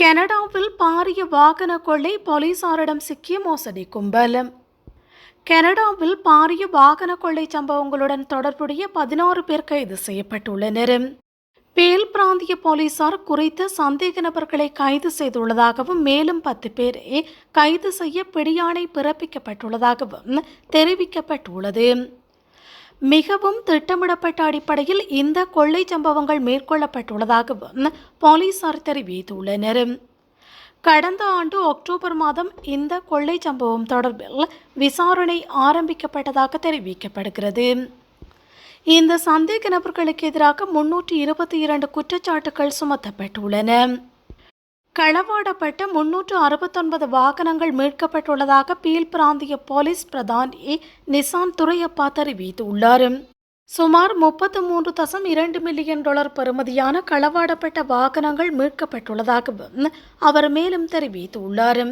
கனடாவில் பாரிய வாகன கொள்ளை போலீசாரிடம் சிக்கிய மோசடி கும்பல். கனடாவில் பாரிய வாகன கொள்ளை சம்பவங்களுடன் தொடர்புடைய பதினாறு பேர் கைது செய்யப்பட்டுள்ளனர். பேல் பிராந்திய போலீசார் குறித்த சந்தேக நபர்களை கைது செய்துள்ளதாகவும் மேலும் பத்து பேரை கைது செய்ய பிடியாணை பிறப்பிக்கப்பட்டுள்ளதாகவும் தெரிவிக்கப்பட்டுள்ளது. மிகவும் திட்டமிடப்பட்ட அடிப்படையில் இந்த கொள்ளை சம்பவங்கள் மேற்கொள்ளப்பட்டுள்ளதாகவும் போலீசார் தெரிவித்துள்ளனர். கடந்த ஆண்டு அக்டோபர் மாதம் இந்த கொள்ளை சம்பவம் தொடர்பில் விசாரணை ஆரம்பிக்கப்பட்டதாக தெரிவிக்கப்படுகிறது. இந்த சந்தேக நபர்களுக்கு எதிராக முன்னூற்றி இருபத்தி இரண்டு குற்றச்சாட்டுகள் சுமத்தப்பட்டுள்ளன. களவாடப்பட்ட முன்னூற்று அறுபத்தொன்பது வாகனங்கள் மீட்கப்பட்டுள்ளதாக பீல் பிராந்திய போலீஸ் பிரதான் ஏ நிசான் துரையப்பா தெரிவித்துள்ளார். சுமார் முப்பத்து மூன்று தசம் இரண்டு மில்லியன் டாலர் பெறுமதியான களவாடப்பட்ட வாகனங்கள் மீட்கப்பட்டுள்ளதாகவும் அவர் மேலும் தெரிவித்துள்ளார்.